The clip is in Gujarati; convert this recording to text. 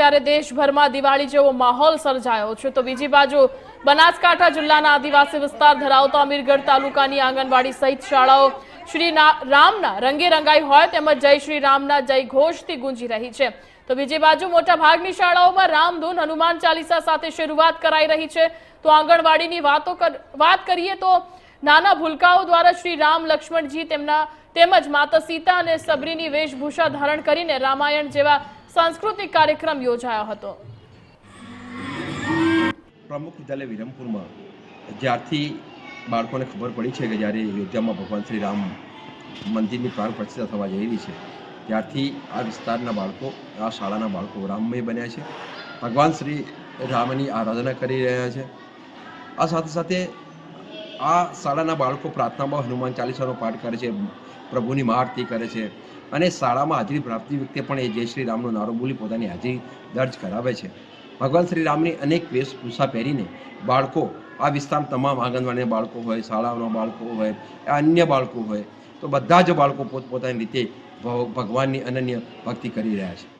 ત્યારે દેશભરમાં દિવાળી જેવો માહોલ સર્જાયો છે. તો બીજી બાજુ બનાસકાંઠા જિલ્લાના આદિવાસી વિસ્તાર ધરાવતા અમીરગઢ તાલુકાની આંગણવાડી સહિત શાળાઓ શ્રી રામના રંગે રંગાઈ હોય તેમજ જય શ્રી રામના જય ઘોષથી ગુંજી રહી છે. તો બીજી બાજુ મોટા ભાગની શાળાઓમાં રામધૂન હનુમાન ચાલીસા સાથે શરૂઆત કરાઈ રહી છે. તો આંગણવાડીની વાતો વાત કરીએ તો નાના ભૂલકાઓ દ્વારા શ્રી રામ લક્ષ્મણજી તેમના તેમજ માતા સીતા અને સબરીની વેશભૂષા ધારણ કરીને રામાયણ જેવા સાંસ્કૃતિક કાર્યક્રમ યોજાયો હતો. પ્રમુખ વિદ્યાલય વિરમપુરમાં જ્યારથી બાળકોને ખબર પડી છે કે જ્યારે અયોધ્યામાં ભગવાન શ્રી રામ મંદિરની પ્રાણ પ્રતિષ્ઠા થવા જઈ રહી છે, ત્યારથી આ વિસ્તારના બાળકો, આ શાળાના બાળકો રામમય બન્યા છે. ભગવાન શ્રી રામની આરાધના કરી રહ્યા છે. આ સાથે સાથે આ શાળાના બાળકો પ્રાર્થનામાં હનુમાન ચાલીસાનો પાઠ કરે છે, પ્રભુની મહાઆરતી કરે છે અને શાળામાં હાજરી પ્રાપ્તિ વખતે પણ એ જય શ્રી રામનો નારો બોલી પોતાની હાજરી દર્જ કરાવે છે. ભગવાન શ્રી રામની અનેક વેશભૂષા પહેરીને બાળકો, આ વિસ્તાર તમામ આંગણવાડીના બાળકો હોય, શાળાઓના બાળકો હોય અન્ય બાળકો હોય, તો બધા જ બાળકો પોતપોતાની રીતે ભગવાનની અનન્ય ભક્તિ કરી રહ્યા છે.